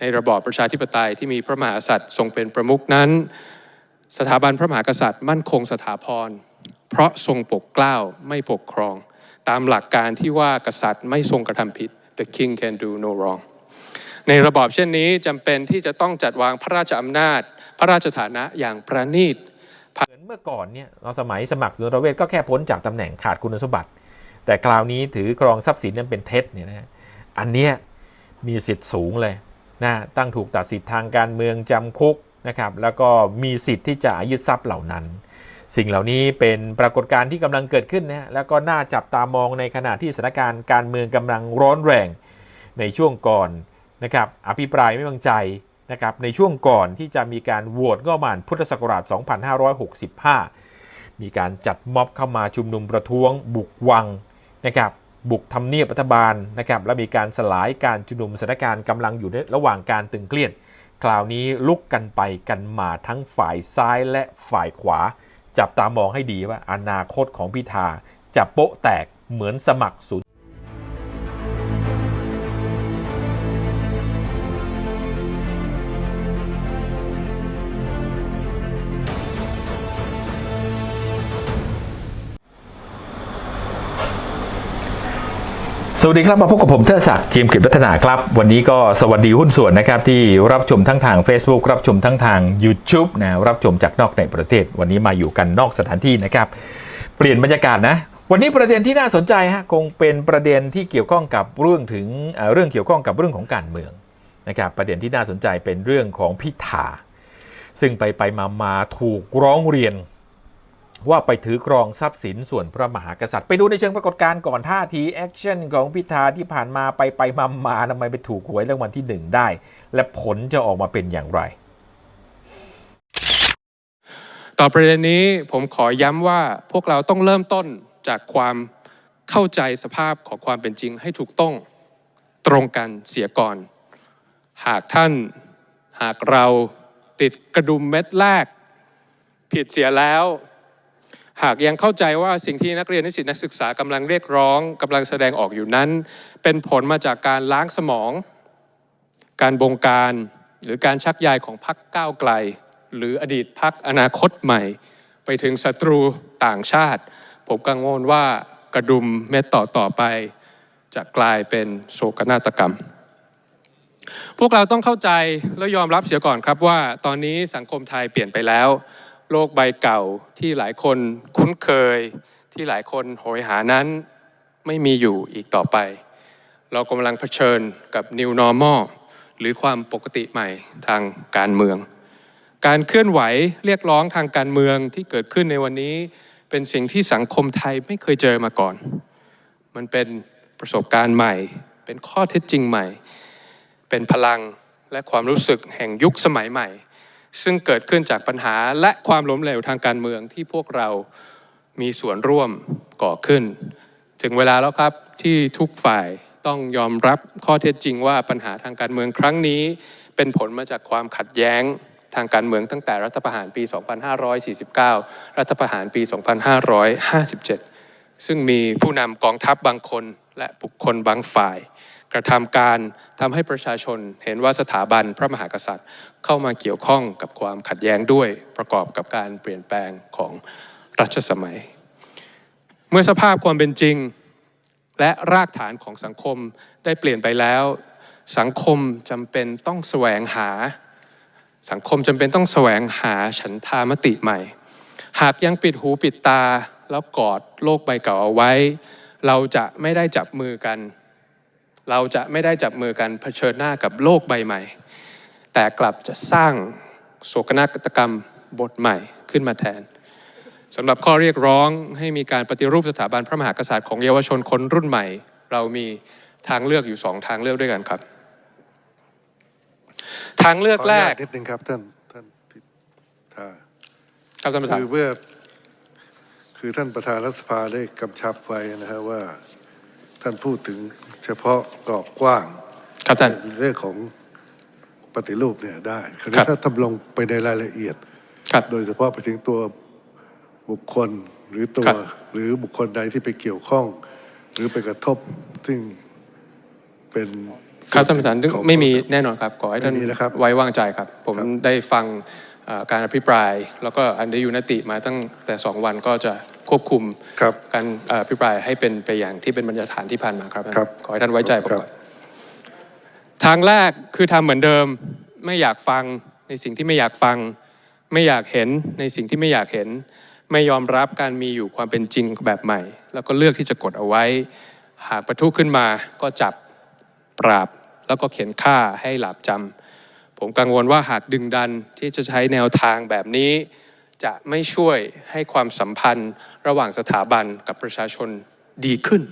ในระบอบประชาธิปไตยที่มีพระมหากษัตริย์ทรงเป็นประมุขนั้น สถาบันพระมหากษัตริย์มั่นคงสถาพร เพราะทรงปกเกล้าไม่ปกครอง ตามหลักการที่ว่ากษัตริย์ไม่ทรงกระทำผิด the king can do no wrong ในระบอบเช่นนี้จำเป็นที่จะต้องจัดวางพระราชอำนาจ พระราชฐานะอย่างประณีตเหมือนเมื่อก่อนเนี่ยเราสมัยสมัครสุนทรเวชก็แค่พ้นจากตำแหน่งขาดคุณสมบัติ แต่คราวนี้ถือครองทรัพย์สินนั้นเป็นเท็จเนี่ยนะฮะอันเนี้ยมีสิทธิ์สูงเลย นะตั้งถูกตัดสิทธิ์ทางการเมืองจำคุกนะครับแล้วก็มีสิทธิ์ที่จะยึดทรัพย์เหล่านั้น สิ่งเหล่านี้เป็นปรากฏการณ์ที่กำลังเกิดขึ้นนะฮะแล้วก็น่าจับตามองในขณะที่สถานการณ์การเมืองกำลังร้อนแรงในช่วงก่อนนะครับอภิปรายไม่วางใจนะครับในช่วงก่อนที่จะมีการโหวตงบประมาณพุทธศักราช 2565 มีการจัดม็อบเข้ามาชุมนุมประท้วงบุกวังนะครับ บุกทำเนียบรัฐบาลนะครับและมีการสลายการชุมนุมสถานการณ์กำลังอยู่ในระหว่างการตึงเครียด คราวนี้ลุกกันไปกันมาทั้งฝ่ายซ้ายและฝ่ายขวา จับตามองให้ดีว่าอนาคตของพิธาจะโป๊ะแตกเหมือนสมัครศูนย์ วัสดีครับมาพบกับผมเทอศักดิ์ทีมกิจพัฒนาครับ วันนี้ก็สวัสดีหุ้นส่วนนะครับที่รับชมทั้งทาง Facebook รับชมทั้งทาง YouTube นะรับชมจากนอกในประเทศ วันนี้มาอยู่กันนอกสถานที่นะครับ เปลี่ยนบรรยากาศนะ วันนี้ประเด็นที่น่าสนใจฮะคงเป็นประเด็นที่เกี่ยวข้องกับเรื่องถึงเรื่องเกี่ยวข้องกับเรื่องของการเมืองนะครับประเด็นที่น่าสนใจเป็นเรื่องของพิธาซึ่งไปไปมามาถูกร้องเรียน ว่าไปถือครองทรัพย์สินส่วนพระมหากษัตริย์ ไปดูในเชิงปรากฏการณ์ก่อนท่าทีแอคชั่นของพิธาที่ผ่านมาไปไปมามาทำไมไปถูกหวยรางวัลที่หนึ่งได้ และผลจะออกมาเป็นอย่างไร ต่อประเด็นนี้ผมขอย้ำว่าพวกเราต้องเริ่มต้นจากความเข้าใจสภาพของความเป็นจริงให้ถูกต้องตรงกันเสียก่อน หากท่านหากเราติดกระดุมเม็ดแรก ผิดเสียแล้ว หากยังเข้าใจว่าสิ่งที่นักเรียนนิสิตนักศึกษากำลังเรียกร้องกำลังแสดงออกอยู่นั้น เป็นผลมาจากการล้างสมอง การบงการหรือการชักใยของพรรคก้าวไกล หรืออดีตพรรคอนาคตใหม่ ไปถึงศัตรูต่างชาติ ผมกังวลว่ากระดุมเม็ดต่อต่อไป จะกลายเป็นโศกนาฏกรรม พวกเราต้องเข้าใจและยอมรับเสียก่อนครับว่า ตอนนี้สังคมไทยเปลี่ยนไปแล้ว โลกใบเก่าที่หลายคนคุ้นเคย ที่หลายคนโหยหานั้นไม่มีอยู่อีกต่อไป เรากำลังเผชิญกับ New Normal หรือความปกติใหม่ทางการเมือง การเคลื่อนไหวเรียกร้องทางการเมืองที่เกิดขึ้นในวันนี้ เป็นสิ่งที่สังคมไทยไม่เคยเจอมาก่อน มันเป็นประสบการณ์ใหม่ เป็นข้อเท็จจริงใหม่ เป็นพลังและความรู้สึกแห่งยุคสมัยใหม่ ซึ่งเกิดขึ้นจากปัญหาและความล้มเหลวทางการเมืองที่พวกเรามีส่วนร่วมก่อขึ้น ถึงเวลาแล้วครับที่ทุกฝ่ายต้องยอมรับข้อเท็จจริงว่าปัญหาทางการเมืองครั้งนี้ เป็นผลมาจากความขัดแย้งทางการเมืองตั้งแต่รัฐประหารปี 2549 รัฐประหารปี 2557 ซึ่งมีผู้นำกองทัพบางคนและบุคคลบางฝ่าย กระทำการทำให้ประชาชนเห็นว่าสถาบันพระมหากษัตริย์ เข้ามาเกี่ยวข้องกับความขัดแย้งด้วยประกอบกับการเปลี่ยนแปลงของรัชสมัย เมื่อสภาพความเป็นจริง และรากฐานของสังคมได้เปลี่ยนไปแล้ว สังคมจำเป็นต้องแสวงหา สังคมจำเป็นต้องแสวงหาฉันทามติใหม่ หากยังปิดหูปิดตาแล้วกอดโลกใบเก่าเอาไว้ เราจะไม่ได้จับมือกัน เราจะไม่ได้จับมือกันเผชิญหน้ากับโลกใบใหม่ แต่กลับจะสร้างโศกนาฏกรรมบทใหม่ขึ้นมาแทนสำหรับข้อเรียกร้องให้มีการปฏิรูปสถาบันพระมหากษัตริย์ของเยาวชนคนรุ่นใหม่ เรามีทางเลือกอยู่สองทางเลือกด้วยกันครับ ทางเลือกขออแรนุญาตกนิดนึงครับท่านท่านพิธาครับท่านประธานคือเมื่อคือท่านประธานรัฐสภาได้กำชับไว้นะฮะว่าท่านพูดถึง เฉพาะกรอบกว้างครับท่าน เรื่องของปฏิรูปเนี่ยได้คราวครันี้บถ้าทำลงไปในรายละเอียด ครับ โดยเฉพาะไปถึงตัวบุคคลหรือตัว ครับ หรือบุคคลใดที่ไปเกี่ยวข้อง หรือไปกระทบซึ่งเป็นครับท่านประธานขอไม่มีแน่นอนครับขอให้ท่านไม่มีนะครับไว้วางใจครับ ผมครับ ได้ฟังเอ่อ การอภิปราย แล้วก็อันได้ยุนติมาตั้งแต่สองวันก็จะควบคุมครับการเอ่ออภิปรายให้เป็นไปอย่างที่เป็นบรรยากาศที่ผ่านมาครับครับขอให้ท่านไว้ใจผมครับก่อนทางแรกคือทำเหมือนเดิมไม่อยากฟังในสิ่งที่ไม่อยากฟัง ไม่อยากเห็นในสิ่งที่ไม่อยากเห็น ไม่ยอมรับการมีอยู่ความเป็นจริงแบบใหม่ แล้วก็เลือกที่จะกดเอาไว้ หากประทุขึ้นมาก็จับปราบ แล้วก็เขียนฆ่าให้หลาบจำ ผมกังวลว่าหากดึงดันที่จะใช้แนวทางแบบนี้ จะไม่ช่วยให้ความสัมพันธ์ระหว่างสถาบันกับประชาชนดีขึ้น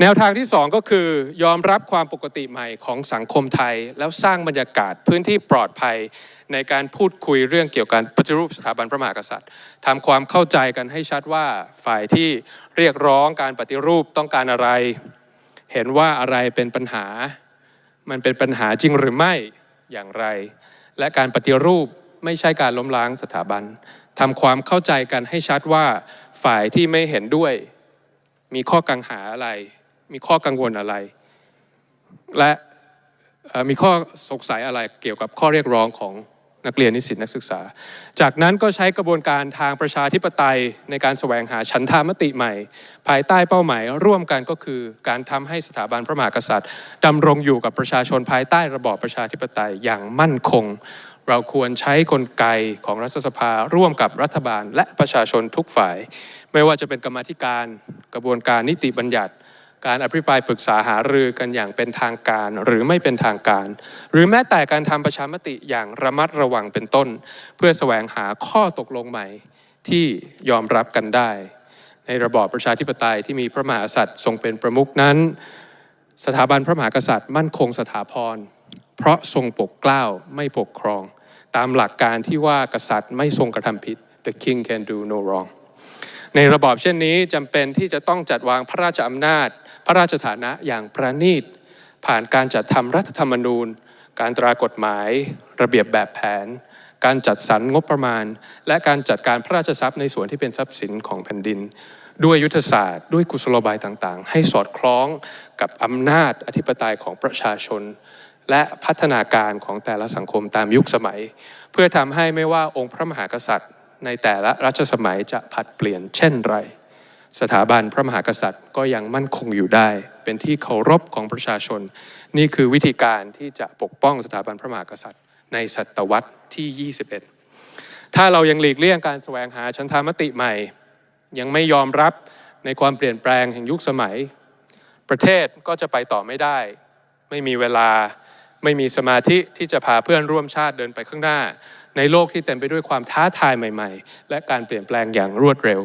แนวทางที่สองก็คือยอมรับความปกติใหม่ของสังคมไทย แล้วสร้างบรรยากาศพื้นที่ปลอดภัยในการพูดคุยเรื่องเกี่ยวกับปฏิรูปสถาบันพระมหากษัตริย์ทำความเข้าใจกันให้ชัดว่าฝ่ายที่เรียกร้องการปฏิรูปต้องการอะไร เห็นว่าอะไรเป็นปัญหา มันเป็นปัญหาจริงหรือไม่ อย่างไร และการปฏิรูปไม่ใช่การล้มล้างสถาบันทำความเข้าใจกันให้ชัดว่าฝ่ายที่ไม่เห็นด้วย มีข้อกังหาอะไร มีข้อกังวลอะไร และมีข้อสงสัยอะไรเกี่ยวกับข้อเรียกร้องของ นักเรียนนิสิตนักศึกษา จากนั้นก็ใช้กระบวนการทางประชาธิปไตยในการแสวงหาฉันทามติใหม่ ภายใต้เป้าหมายร่วมกันก็คือการทำให้สถาบันพระมหากษัตริย์ดำรงอยู่กับประชาชนภายใต้ระบอบประชาธิปไตยอย่างมั่นคง เราควรใช้กลไกของรัฐสภาร่วมกับรัฐบาลและประชาชนทุกฝ่าย ไม่ว่าจะเป็นกรรมธิการ กระบวนการนิติบัญญัติ การอภิปรายปรึกษาหารือกันอย่างเป็นทางการหรือไม่เป็นทางการ หรือแม้แต่การทำประชามติอย่างระมัดระวังเป็นต้น เพื่อแสวงหาข้อตกลงใหม่ที่ยอมรับกันได้ ในระบอบประชาธิปไตยที่มีพระมหากษัตริย์ทรงเป็นประมุขนั้น สถาบันพระมหากษัตริย์มั่นคงสถาพรเพราะทรงปกเกล้าไม่ปกครอง ตามหลักการที่ว่ากษัตริย์ไม่ทรงกระทำผิด the king can do no wrong ในระบอบเช่นนี้จำเป็นที่จะต้องจัดวางพระราชอำนาจ พระราชฐานะอย่างประณีต ผ่านการจัดทำรัฐธรรมนูญ การตรากฎหมาย ระเบียบแบบแผน การจัดสรรงบประมาณ และการจัดการพระราชทรัพย์ในส่วนที่เป็นทรัพย์สินของแผ่นดิน ด้วยยุทธศาสตร์ ด้วยกุศโลบายต่างๆ ให้สอดคล้องกับอำนาจอธิปไตยของประชาชน และพัฒนาการของแต่ละสังคมตามยุคสมัย เพื่อทำให้ไม่ว่าองค์พระมหากษัตริย์ ในแต่ละรัชสมัยจะผัดเปลี่ยนเช่นไร สถาบันพระมหากษัตริย์ก็ยังมั่นคงอยู่ได้ เป็นที่เคารพของประชาชน นี่คือวิธีการที่จะปกป้องสถาบันพระมหากษัตริย์ ในศตวรรษที่ 21 ถ้าเรายังหลีกเลี่ยงการแสวงหาชันธามติใหม่ ยังไม่ยอมรับในความเปลี่ยนแปลงแห่งยุคสมัย ประเทศก็จะไปต่อไม่ได้ ไม่มีเวลา ไม่มีสมาธิที่จะพาเพื่อนร่วมชาติเดินไปข้างหน้า ในโลกที่เต็มไปด้วยความท้าทายใหม่ ๆ และการเปลี่ยนแปลงอย่างรวดเร็ว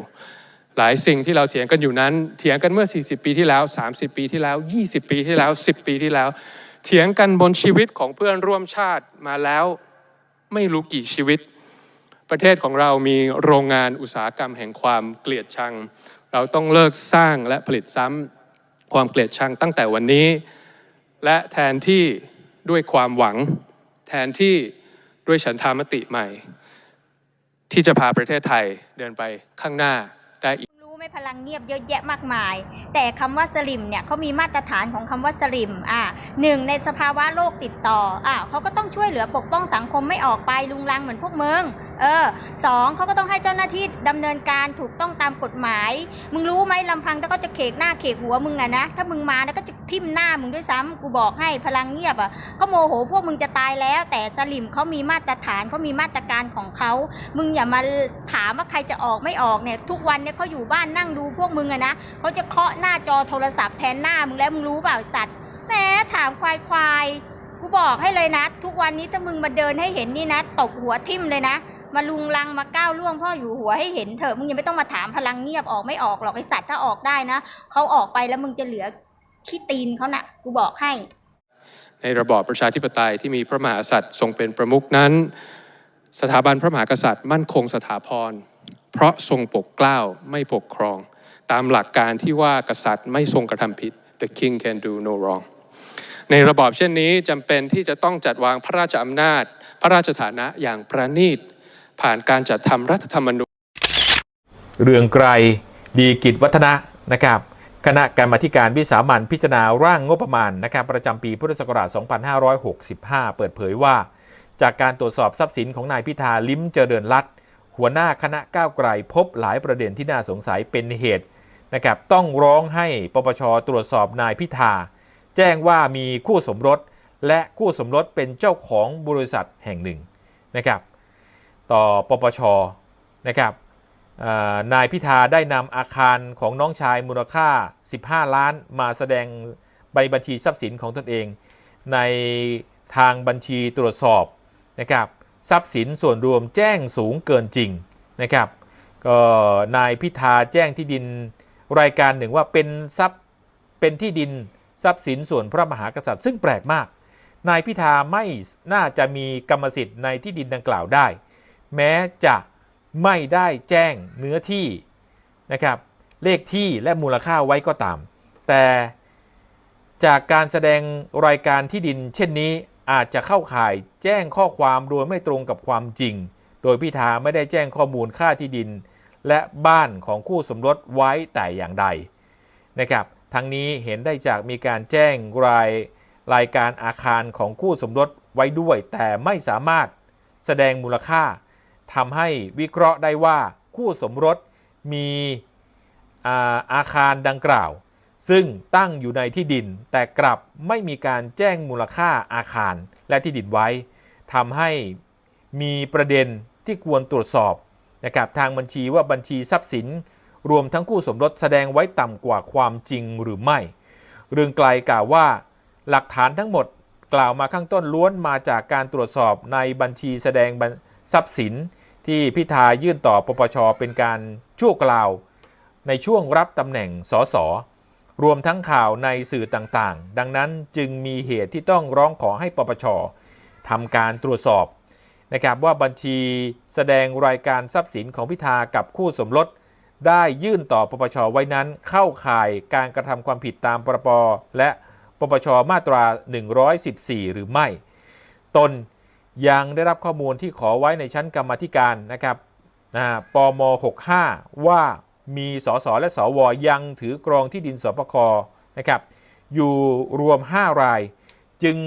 หลายสิ่งที่เราเถียงกันอยู่นั้น เถียงกันเมื่อ 40 ปีที่แล้ว 30 ปีที่แล้ว 20 ปีที่แล้ว 10 ปีที่แล้ว เถียงกันบนชีวิตของเพื่อนร่วมชาติมาแล้วไม่รู้กี่ชีวิต ประเทศของเรามีโรงงานอุตสาหกรรมแห่งความเกลียดชัง เราต้องเลิกสร้างและผลิตซ้ำความเกลียดชังตั้งแต่วันนี้ และแทนที่ ด้วยความหวัง แทนที่ด้วยฉันทามติใหม่ ที่จะพาประเทศไทยเดินไปข้างหน้า พลังเงียบเยอะแยะมากมาย แต่คำว่าสลิมเนี่ยเขามีมาตรฐานของคำว่าสลิมอ่าหนึ่งในสภาวะโรคติดต่ออ่าเขาก็ต้องช่วยเหลือปกป้องสังคมไม่ออกไปลุงลังเหมือนพวกมึงเออสองเขาก็ต้องให้เจ้าหน้าที่ดำเนินการถูกต้องตามกฎหมาย มึงรู้ไหมลำพังถ้าเขาจะเขกหน้าเขกหัวมึงอะนะถ้ามึงมานะก็จะทิ่มหน้ามึงด้วยซ้ำกูบอกให้พลังเงียบอะเขาโมโหพวกมึงจะตายแล้ว แต่สลิมเขามีมาตรฐานเขามีมาตรการของเขามึงอย่ามาถามว่าใครจะออกไม่ออกเนี่ยทุกวันเนี่ยเขาอยู่บ้านนั่ง่งดูพวกมึงอะนะเขาจะเคาะหน้าจอโทรศัพท์แทนหน้ามึงแล้วมึงรู้เปล่าไอสัตว์แหมถามควายควายกูบอกให้เลยนะ ทุกวันนี้ถ้ามึงมาเดินให้เห็นนี่นะตบหัวทิ่มเลยนะ มาลุงลังมาก้าวล่วงพ่ออยู่หัวให้เห็นเถอะมึงยังไม่ต้องมาถามพลังเงียบออกไม่ออกหรอกไอสัตว์ถ้าออกได้นะเขาออกไปแล้วมึงจะเหลือขี้ตีนเขานะ่ะกูบอกให้ ในระบอบประชาธิปไตยที่มีพระมหากษัตริย์ทรงเป็นประมุขนั้น สถาบันพระมหากษัตริย์มั่นคงสถาพร เพราะทรงปกเกล้าไม่ปกครอง ตามหลักการที่ว่ากษัตริย์ไม่ทรงกระทำผิด the king can do no wrong ในระบอบเช่นนี้จำเป็นที่จะต้องจัดวางพระราชอำนาจ พระราชฐานะอย่างประณีต ผ่านการจัดทำรัฐธรรมนูญเรืองไกรดีกิจวัฒนะนะครับ คณะกรรมาธิการวิสามันพิจารณาร่างงบประมาณนะครับประจำปีพุทธศักราช 2565 เปิดเผยว่า จากการตรวจสอบทรัพย์สินของนายพิธาลิ้มเจริญรัตน์ หัวหน้าคณะก้าวไกลพบหลายประเด็นที่น่าสงสัยเป็นเหตุนะครับต้องร้องให้ปปชตรวจสอบนายพิธา แจ้งว่ามีคู่สมรส และคู่สมรสเป็นเจ้าของบริษัทแห่งหนึ่งนะครับต่อปปชนะครับนายพิธาได้นำอาคารของน้องชายมูลค่า 15 ล้าน มาแสดงใบบัญชีทรัพย์สินของตนเอง ในทางบัญชีตรวจสอบนะครับ ทรัพย์สินส่วนรวมแจ้งสูงเกินจริงนะครับก็นายพิธาแจ้งที่ดินรายการหนึ่งว่าเป็นทรัพย์เป็นที่ดินทรัพย์สินส่วนพระมหากษัตริย์ซึ่งแปลกมาก นายพิธาไม่น่าจะมีกรรมสิทธิ์ในที่ดินดังกล่าวได้ แม้จะไม่ได้แจ้งเนื้อที่นะครับเลขที่และมูลค่าไว้ก็ตาม แต่จากการแสดงรายการที่ดินเช่นนี้ อาจจะเข้าข่ายแจ้งข้อความโดยไม่ตรงกับความจริง โดยพิธาไม่ได้แจ้งข้อมูลค่าที่ดิน และบ้านของคู่สมรสไว้แต่อย่างใดนะครับทั้งนี้เห็นได้จากมีการแจ้งรายรายการอาคารของคู่สมรสไว้ด้วย แต่ไม่สามารถแสดงมูลค่าทำให้วิเคราะห์ได้ว่าคู่สมรสมีอาอาคารดังกล่าว ซึ่งตั้งอยู่ในที่ดิน แต่กลับไม่มีการแจ้งมูลค่าอาคารและที่ดินไว้ทำให้มีประเด็นที่ควรตรวจสอบนะครับทางบัญชีว่าบัญชีทรัพย์สิน รวมทั้งคู่สมรสแสดงไว้ต่ำกว่าความจริงหรือไม่ เรื่องไกลกล่าวว่า หลักฐานทั้งหมดกล่าวมาข้างต้นล้วนมาจากการตรวจสอบในบัญชีแสดงทรัพย์สิน ที่พิธายื่นต่อปปชเป็นการชั่วคราว ในช่วงรับตำแหน่งสส รวมทั้งข่าวในสื่อต่างๆ ดังนั้นจึงมีเหตุที่ต้องร้องขอให้ปปชทำการตรวจสอบนะครับว่าบัญชีแสดงรายการทรัพย์สินของพิธากับคู่สมรส ได้ยื่นต่อปปชไว้นั้นเข้าข่ายการกระทำความผิดตามปรปและปปชมาตรา 114 หรือไม่ ตนยังได้รับข้อมูลที่ขอไว้ในชั้นกรรมธิการนะครับนะปม 65 ว่า มีสสและสวยังถือกรองที่ดินสปคนะครับอยู่รวม 5 ราย จึง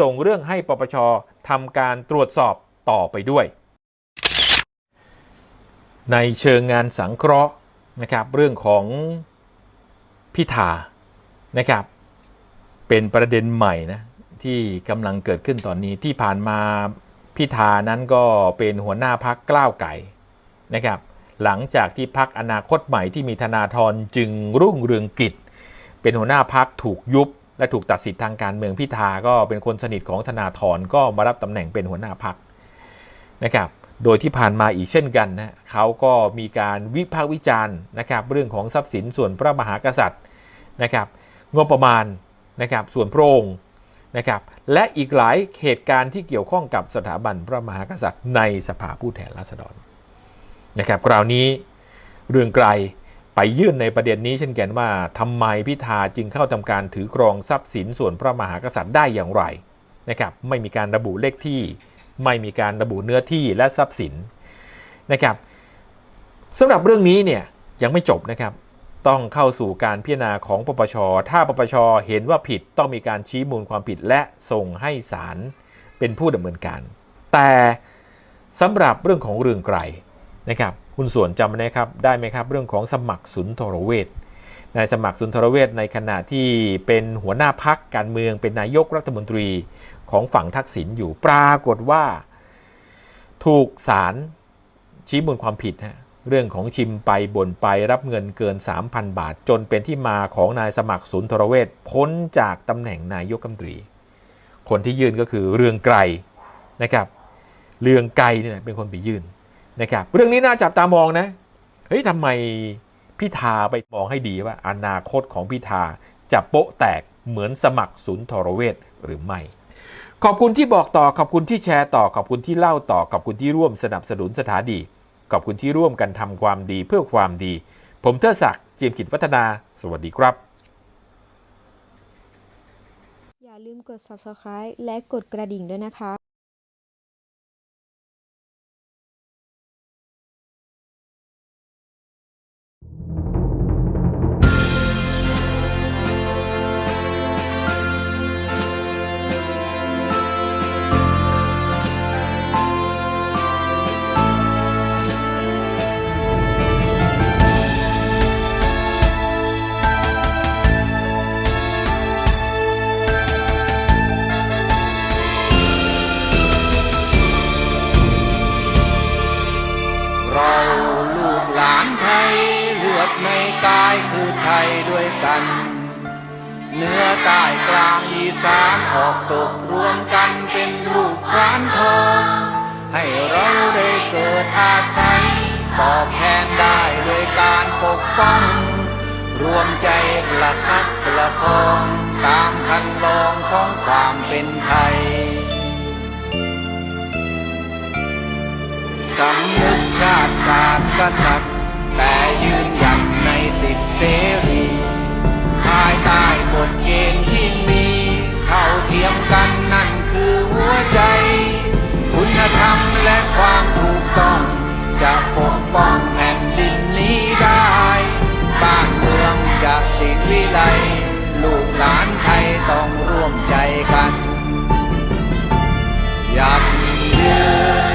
ส่งเรื่องให้ปปชทำการตรวจสอบต่อไปด้วย ในเชิงงานสังเคราะห์นะครับเรื่องของพิธานะครับเป็นประเด็นใหม่นะที่กำลังเกิดขึ้นตอนนี้ที่ผ่านมาพิธานั้นก็เป็นหัวหน้าพักกล้าวไก่นะครับ หลังจากที่พักอนาคตใหม่ที่มีธนาธรจึงรุ่งเรืองกิจ เป็นหัวหน้าพักถูกยุบ และถูกตัดสิทธิ์ทางการเมืองพิธาก็เป็นคนสนิทของธนาธรก็มารับตำแหน่งเป็นหัวหน้าพักนะครับโดยที่ผ่านมาอีกเช่นกันนะเขาก็มีการวิพากษ์วิจารณ์นะครับเรื่องของทรัพย์สินส่วนพระมหากษัตริย์นะครับงบประมาณนะครับส่วนพระองค์นะครับและอีกหลายเหตุการณ์ที่เกี่ยวข้องกับสถาบันพระมหากษัตริย์ในสภาผู้แทนราษฎร นะครับคราวนี้เรื่องไกลไปยื่นในประเด็นนี้เช่นกันว่าทำไมพิธาจึงเข้าทำการถือครองทรัพย์สินส่วนพระมหากษัตริย์ได้อย่างไรนะครับไม่มีการระบุเลขที่ ไม่มีการระบุเนื้อที่และทรัพย์สินนะครับสำหรับเรื่องนี้เนี่ยยังไม่จบนะครับต้องเข้าสู่การพิจารณาของปปช ถ้าปปช เห็นว่าผิดต้องมีการชี้มูลความผิดและส่งให้ศาลเป็นผู้ดำเนินการ แต่สำหรับเรื่องของเรื่องไกล นะครับคุณส่วนจำได้ครับได้ไหมครับ เรื่องของสมัครสุนทรเวชนายสมัครสุนทรเวชในขณะที่เป็นหัวหน้าพักการเมืองเป็นนายกรัฐมนตรีของฝั่งทักษิณอยู่ปรากฏว่า ถูกศาลชี้มูลความผิดฮะเรื่องของชิมไปบ่นไปรับเงินเกิน 3,000 บาท จนเป็นที่มาของนายสมัครสุนทรเวชพ้นจากตำแหน่งนายกรัฐมนตรี คนที่ยื่นก็คือเรืองไกรนะครับ เรืองไกรเนี่ยเป็นคนไปยื่น นะครับเรื่องนี้น่าจับตามองนะเฮ้ยทำไมพิธาไปมองให้ดีว่า อนาคตของพิธาจะโป๊ะแตกเหมือนสมัครสุนทรเวชหรือไม่ ขอบคุณที่บอกต่อขอบคุณที่แชร์ต่อขอบคุณที่เล่าต่อขอบคุณที่ร่วมสนับสนุนสถานีขอบคุณที่ร่วมกันทำความดีเพื่อความดี ผมเทอศักดิ์เจียมกิจวัฒนา สวัสดีครับ อย่าลืมกด subscribe และกดกระดิ่งด้วยนะคะ ใต้กลางอีสานออกตกรวมกันเป็นรูปร้านทองให้เราได้เกิดอาศัย ตอบแทนได้ด้วยการปกป้อง รวมใจประคับประคอง ตามคันลองของความเป็นไทยสำนึกชาติศาสตร์กษัตริย์แต่ยืนหยัดในสิทธิเสรีายใต้กฎเกณฑ์ที่มีเท่าเทียมกันนั่นคือหัวใจ คุณธรรมและความถูกต้อง จะปกป้องแผ่นดินนี้ได้ บ้านเมืองจะสิวิไลลูกหลานไทยต้องร่วมใจกัน อยากยืนเคีย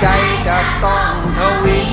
ใจจะต้องทวี